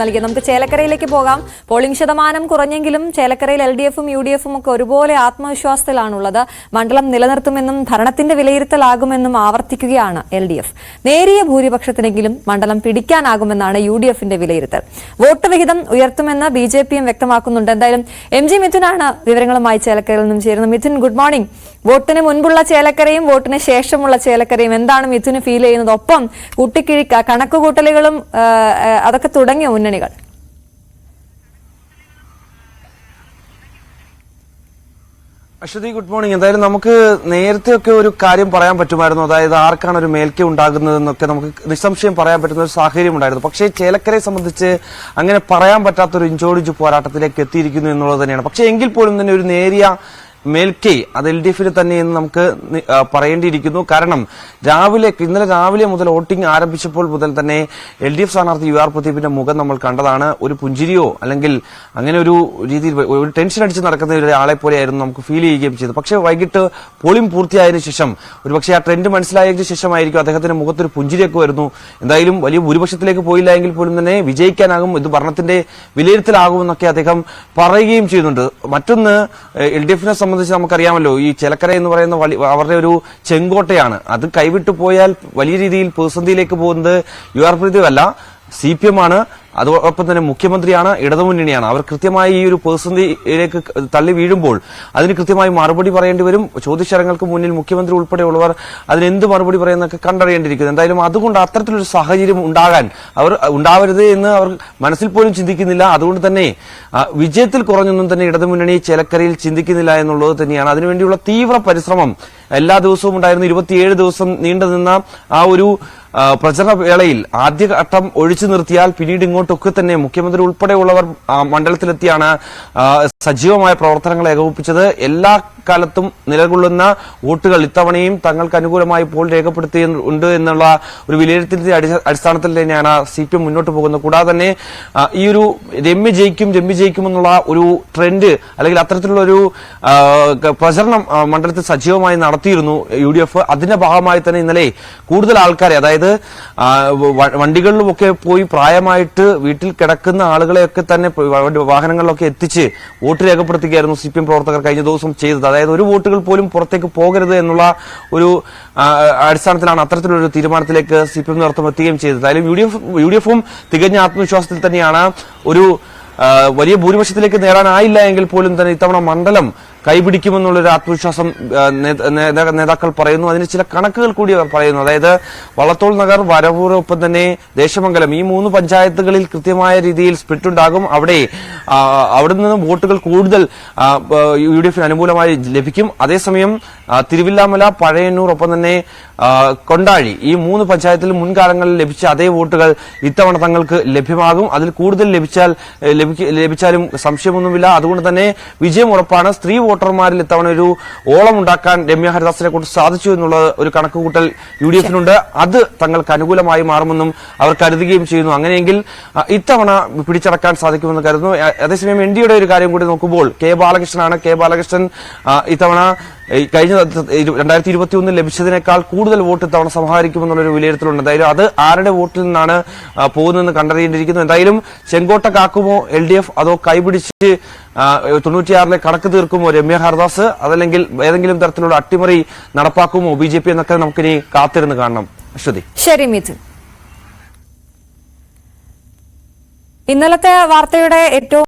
നൽകി നമുക്ക് ചേലക്കരയിലേക്ക് പോകാം. പോളിംഗ് ശതമാനം കുറഞ്ഞെങ്കിലും ചേലക്കരയിൽ എൽ ഡി എഫും യു ഡി എഫും ഒക്കെ ഒരുപോലെ ആത്മവിശ്വാസത്തിലാണുള്ളത്. മണ്ഡലം നിലനിർത്തുമെന്നും ഭരണത്തിന്റെ വിലയിരുത്തലാകുമെന്നും ആവർത്തിക്കുകയാണ് എൽ ഡി എഫ്. നേരിയ ഭൂരിപക്ഷത്തിനെങ്കിലും മണ്ഡലം പിടിക്കാനാകുമെന്നാണ് യു ഡി എഫിന്റെ വിലയിരുത്തൽ. വോട്ട് വിഹിതം ഉയർത്തുമെന്ന് ബി ജെ പിയും വ്യക്തമാക്കുന്നുണ്ട്. എന്തായാലും എം ജി മിഥുനാണ് വിവരങ്ങളുമായി ചേലക്കരയിൽ നിന്നും ചേരുന്നത്. മിഥുൻ ഗുഡ് മോർണിംഗ് വോട്ടിന് മുൻപുള്ള ചേലക്കരയും വോട്ടിന് ശേഷമുള്ള ചേലക്കരയും എന്താണ് മിഥുന് ഫീൽ ചെയ്യുന്നത്? ഒപ്പം കുട്ടിക്കിഴിക്ക കണക്കുകൂട്ടലുകളും അതൊക്കെ തുടങ്ങിയ മുന്നണികൾ. Aswathy good morning. എന്തായാലും നമുക്ക് നേരത്തെ ഒക്കെ ഒരു കാര്യം പറയാൻ പറ്റുമായിരുന്നു. അതായത് ആർക്കാണ് ഒരു മേൽക്ക ഉണ്ടാകുന്നതെന്നൊക്കെ നമുക്ക് നിസ്സംശയം പറയാൻ പറ്റുന്ന ഒരു സാഹചര്യം ഉണ്ടായിരുന്നു. പക്ഷേ ചേലക്കരയെ സംബന്ധിച്ച് അങ്ങനെ പറയാൻ പറ്റാത്തൊരു ഇഞ്ചോടിഞ്ച് പോരാട്ടത്തിലേക്ക് എത്തിയിരിക്കുന്നു എന്നുള്ളത് തന്നെയാണ്. പക്ഷേ എങ്കിൽ പോലും തന്നെ ഒരു നേരിയ മേൽക്കൈ അത് എൽ ഡി എഫിന് തന്നെ എന്ന് നമുക്ക് പറയേണ്ടിയിരിക്കുന്നു. കാരണം രാവിലെ ഇന്നലെ രാവിലെ മുതൽ വോട്ടിംഗ് ആരംഭിച്ചപ്പോൾ മുതൽ തന്നെ എൽ ഡി എഫ് സ്ഥാനാർത്ഥി യു ആർ പ്രദീപിന്റെ മുഖം നമ്മൾ കണ്ടതാണ്. ഒരു പുഞ്ചിരിയോ അല്ലെങ്കിൽ അങ്ങനെ ഒരു രീതിയിൽ ഒരു ടെൻഷൻ അടിച്ച് നടക്കുന്ന ഒരാളെ പോലെയായിരുന്നു നമുക്ക് ഫീൽ ചെയ്യുകയും ചെയ്തു പക്ഷേ വൈകിട്ട് പോളിംഗ് പൂർത്തിയായതിനു ശേഷം ഒരുപക്ഷെ ആ ട്രെൻഡ് മനസ്സിലായതിനു ശേഷമായിരിക്കും അദ്ദേഹത്തിന്റെ മുഖത്തൊരു പുഞ്ചിരിയൊക്കെ വരുന്നു. എന്തായാലും വലിയ ഭൂരിപക്ഷത്തിലേക്ക് പോയില്ല എങ്കിൽ പോലും തന്നെ വിജയിക്കാനാകും ഇത് ഭരണത്തിന്റെ വിലയിരുത്തലാകുമെന്നൊക്കെ അദ്ദേഹം പറയുകയും ചെയ്യുന്നുണ്ട്. മറ്റൊന്ന് എൽ ഡി എഫിനെ സംബന്ധിച്ച് നമുക്കറിയാമല്ലോ ഈ ചിലക്കര എന്ന് പറയുന്ന അവരുടെ ഒരു ചെങ്കോട്ടയാണ്. അത് കൈവിട്ടു പോയാൽ വലിയ രീതിയിൽ പ്രതിസന്ധിയിലേക്ക് പോകുന്നത് യു ആർ പ്രദീപ് അല്ല സി പി എം ആണ്. അതോടൊപ്പം തന്നെ മുഖ്യമന്ത്രിയാണ് ഇടതുമുന്നണിയാണ്. അവർ കൃത്യമായി ഈ ഒരു പ്രതിസന്ധിയിലേക്ക് തള്ളി വീഴുമ്പോൾ അതിന് കൃത്യമായി മറുപടി പറയേണ്ടി വരും. ചോദ്യശരങ്ങൾക്ക് മുന്നിൽ മുഖ്യമന്ത്രി ഉൾപ്പെടെയുള്ളവർ അതിന് എന്ത് മറുപടി പറയുന്നൊക്കെ കണ്ടറിയേണ്ടിയിരിക്കുന്നു. എന്തായാലും അതുകൊണ്ട് അത്തരത്തിലൊരു സാഹചര്യം ഉണ്ടാകാൻ അവർ ഉണ്ടാവരുത് എന്ന് അവർ മനസ്സിൽ പോലും ചിന്തിക്കുന്നില്ല. അതുകൊണ്ട് തന്നെ വിജയത്തിൽ കുറഞ്ഞൊന്നും തന്നെ ഇടതുമുന്നണി ചിലക്കരയിൽ ചിന്തിക്കുന്നില്ല എന്നുള്ളത് തന്നെയാണ്. അതിനുവേണ്ടിയുള്ള തീവ്ര പരിശ്രമം എല്ലാ ദിവസവും ഉണ്ടായിരുന്നു. ഇരുപത്തിയേഴ് ദിവസം നീണ്ടുനിന്ന ആ ഒരു പ്രചരണ വേളയിൽ ആദ്യഘട്ടം ഒഴിച്ചു നിർത്തിയാൽ പിന്നീട് ഇങ്ങോട്ടൊക്കെ തന്നെ മുഖ്യമന്ത്രി ഉൾപ്പെടെയുള്ളവർ മണ്ഡലത്തിലെത്തിയാണ് സജീവമായ പ്രവർത്തനങ്ങൾ ഏകോപിപ്പിച്ചത്. എല്ലാ കാലത്തും നിലകൊള്ളുന്ന വോട്ടുകൾ ഇത്തവണയും തങ്ങൾക്ക് അനുകൂലമായി പോൾ രേഖപ്പെടുത്തിയിട്ടുണ്ട് എന്നുള്ള ഒരു വിലയിരുത്തലിന്റെ അടി- അടിസ്ഥാനത്തിൽ തന്നെയാണ് സി പി എം മുന്നോട്ട് പോകുന്നത്. കൂടാതെ തന്നെ ഈ ഒരു രമ്യ ജയിക്കും രമ്യ ജയിക്കും എന്നുള്ള ഒരു ട്രെൻഡ് അല്ലെങ്കിൽ അത്തരത്തിലുള്ള ഒരു പ്രചരണം മണ്ഡലത്തിൽ സജീവമായി നടത്തിയിരുന്നു യു ഡി എഫ്. അതിന്റെ ഭാഗമായി തന്നെ ഇന്നലെ കൂടുതൽ ആൾക്കാരെ അതായത് വ- വണ്ടികളിലുമൊക്കെ പോയി പ്രായമായിട്ട് വീട്ടിൽ കിടക്കുന്ന ആളുകളെയൊക്കെ തന്നെ വാഹനങ്ങളിലൊക്കെ എത്തിച്ച് വോട്ട് രേഖപ്പെടുത്തുകയായിരുന്നു സി പി എം പ്രവർത്തകർ കഴിഞ്ഞ ദിവസം ചെയ്തത്. അതായത് ഒരു വോട്ടുകൾ പോലും പുറത്തേക്ക് പോകരുത് എന്നുള്ള ഒരു അടിസ്ഥാനത്തിലാണ് അത്തരത്തിലൊരു തീരുമാനത്തിലേക്ക് സി പി എം നേതൃത്വം എത്തുകയും ചെയ്തത്. അതായത് U D F U D എഫും തികഞ്ഞ ആത്മവിശ്വാസത്തിൽ തന്നെയാണ് ഒരു വലിയ ഭൂരിപക്ഷത്തിലേക്ക് നേടാനായില്ല എങ്കിൽ പോലും തന്നെ ഇത്തവണ മണ്ഡലം കൈപിടിക്കുമെന്നുള്ളൊരു ആത്മവിശ്വാസം നേതാക്കൾ പറയുന്നു. അതിന് ചില കണക്കുകൾ കൂടി അവർ പറയുന്നു. അതായത് വള്ളത്തോൾ നഗർ വരവൂർ ഒപ്പം തന്നെ ദേശമംഗലം ഈ മൂന്ന് പഞ്ചായത്തുകളിൽ കൃത്യമായ രീതിയിൽ സ്പിറ്റ് ഉണ്ടാകും അവിടെ അവിടെ നിന്ന് വോട്ടുകൾ കൂടുതൽ യു ഡി എഫിന് അനുകൂലമായി ലഭിക്കും. അതേസമയം തിരുവില്ലാമല പഴയന്നൂർ ഒപ്പം തന്നെ കൊണ്ടാഴി ഈ മൂന്ന് പഞ്ചായത്തിൽ മുൻകാലങ്ങളിൽ ലഭിച്ച അതേ വോട്ടുകൾ ഇത്തവണ തങ്ങൾക്ക് ലഭ്യമാകും. അതിൽ കൂടുതൽ ലഭിച്ചാൽ ലഭിച്ചാലും സംശയമൊന്നുമില്ല. അതുകൊണ്ട് തന്നെ വിജയം ഉറപ്പാണ്. സ്ത്രീ വോട്ടർമാരിൽ ഇത്തവണ ഒരു ഓളം ഉണ്ടാക്കാൻ രമ്യ ഹരിദാസിനെ കൊണ്ട് സാധിച്ചു എന്നുള്ള ഒരു കണക്കുകൂട്ടൽ യു ഡി എഫിനുണ്ട് അത് തങ്ങൾക്ക് അനുകൂലമായി മാറുമെന്നും അവർ കരുതുകയും ചെയ്യുന്നു. അങ്ങനെയെങ്കിൽ ഇത്തവണ പിടിച്ചടക്കാൻ സാധിക്കുമെന്ന് കരുതുന്നു. അതേസമയം എൻ ഡിയുടെ ഒരു കാര്യം കൂടി നോക്കുമ്പോൾ കെ ബാലകൃഷ്ണനാണ്. കെ ബാലകൃഷ്ണൻ ഇത്തവണ കഴിഞ്ഞ രണ്ടായിരത്തി ഇരുപത്തി ഒന്നിൽ ലഭിച്ചതിനേക്കാൾ കൂടുതൽ വോട്ട് ഇത്തവണ സമാഹരിക്കുമെന്നുള്ളൊരു വിലയിരുത്തലുണ്ട്. എന്തായാലും അത് ആരുടെ വോട്ടിൽ നിന്നാണ് പോകുന്നതെന്ന് കണ്ടറിയേണ്ടിയിരിക്കുന്നു. എന്തായാലും ചെങ്കോട്ട കാക്കുമോ എൽ ഡി എഫ് അതോ കൈപിടിച്ച് തൊണ്ണൂറ്റിയാറിലെ കണക്ക് തീർക്കുമോ രമ്യ ഹർദാസ് അതല്ലെങ്കിൽ ഏതെങ്കിലും തരത്തിലുള്ള അട്ടിമറി നടപ്പാക്കുമോ ബി ജെ പി എന്നൊക്കെ നമുക്കിനി കാത്തിരുന്ന് കാണണം. അശ്വതി ശരി മിഥുൻ. ഇന്നലത്തെ വാർത്തയുടെ ഏറ്റവും